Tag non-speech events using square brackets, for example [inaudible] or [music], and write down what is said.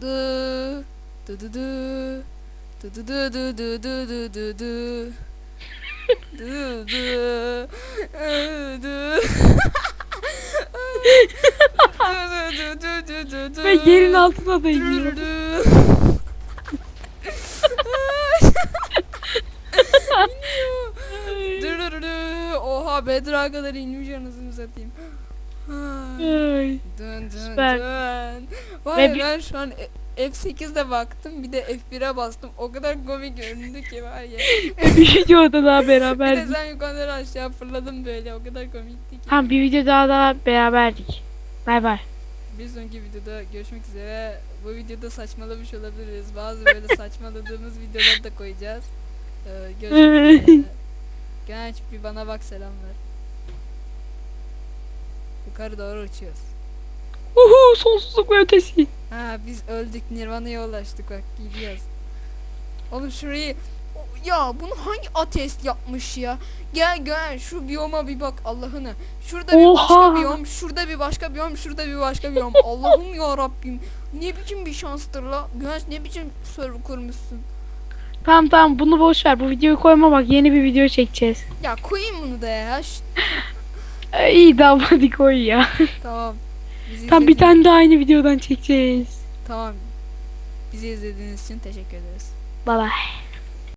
Dı dı dı dı dı dı dı dı ı, dı. Dı dı dı dı dı dı. Ve yerin altına da iniyor. Dürürürü. Dürürürü. Oha Bedrock'a kadar inmiş anasını satayım. Ay. Dön dön Süper. dön. Var Ve bir- ben şu an F- F8'de baktım bir de F1'e bastım. O kadar komik göründü ki var ya. [laughs] bir videoda daha Bir de beraber. sen yukarıdan aşağı fırladım böyle o kadar komikti ki. Tamam bir video daha daha beraberdik. Bay bay. Bir sonraki videoda görüşmek üzere. Bu videoda saçmalamış olabiliriz. Bazı böyle [laughs] saçmaladığımız videoları da koyacağız. Ee, görüşmek üzere. [laughs] Genç bir bana bak selam ver. Yukarı doğru uçuyoruz. Uhu sonsuzluk ve ötesi. Ha biz öldük Nirvana'ya ulaştık bak gidiyoruz. Oğlum şurayı ya bunu hangi ateist yapmış ya? Gel gel şu biyoma bir bak Allah'ını. Şurada bir Oha! başka biyom, şurada bir başka biyom, şurada bir başka biyom. [laughs] Allah'ım ya Rabbim. Ne biçim bir şanstır la? Güneş ne biçim server kurmuşsun? Tamam tamam bunu boş ver. Bu videoyu koyma bak yeni bir video çekeceğiz. Ya koyayım bunu da ya. Ee, iyi tamam hadi koy ya. tamam. Bizi Tam bir izlediğiniz- tane daha aynı videodan çekeceğiz. Tamam. Bizi izlediğiniz için teşekkür ederiz. Bye bye.